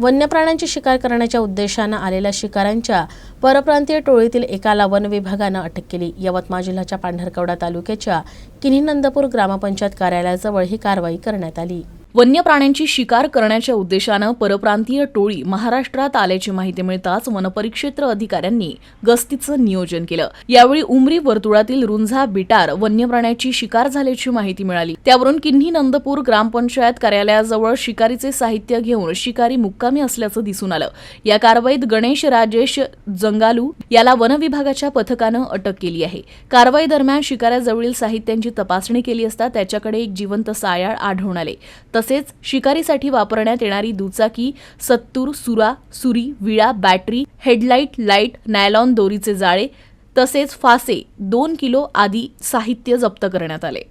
वन्य प्राण्यांची शिकार करण्याच्या उद्देशानं आलेल्या शिकाऱ्यांच्या परप्रांतीय टोळीतील एकाला वन विभागानं अटक केली. यवतमाळ जिल्ह्याच्या पांढरकवडा तालुक्याच्या किन्हीनंदपूर ग्रामपंचायत कार्यालयाजवळ ही कारवाई करण्यात आली. वन्य प्राण्यांची शिकार करण्याच्या उद्देशानं परप्रांतीय टोळी महाराष्ट्रात आल्याची माहिती मिळताच वनपरिक्षेत्र अधिकाऱ्यांनी गस्तीचं नियोजन केलं. यावेळी उमरी वर्तुळातील रुंझा बिटार वन्य प्राण्याची शिकार झाल्याची माहिती मिळाली. त्यावरून किन्ही नंदपूर ग्रामपंचायत कार्यालयाजवळ शिकारीचे साहित्य घेऊन शिकारी मुक्कामी असल्याचं दिसून आलं. या कारवाईत गणेश राजेश जंगालू याला वन विभागाच्या पथकानं अटक केली आहे. कारवाई दरम्यान शिकाऱ्याजवळील साहित्यांची तपासणी केली असता त्याच्याकडे एक जिवंत सायाळ आढळून आले. तसेच शिकारीसाठी वापरण्यात येणारी दुचाकी सत्तूर सुरा सुरी विळा बॅटरी हेडलाईट लाइट नायलॉन दोरीचे जाळे तसेच फासे दोन किलो आदी साहित्य जप्त करण्यात आले.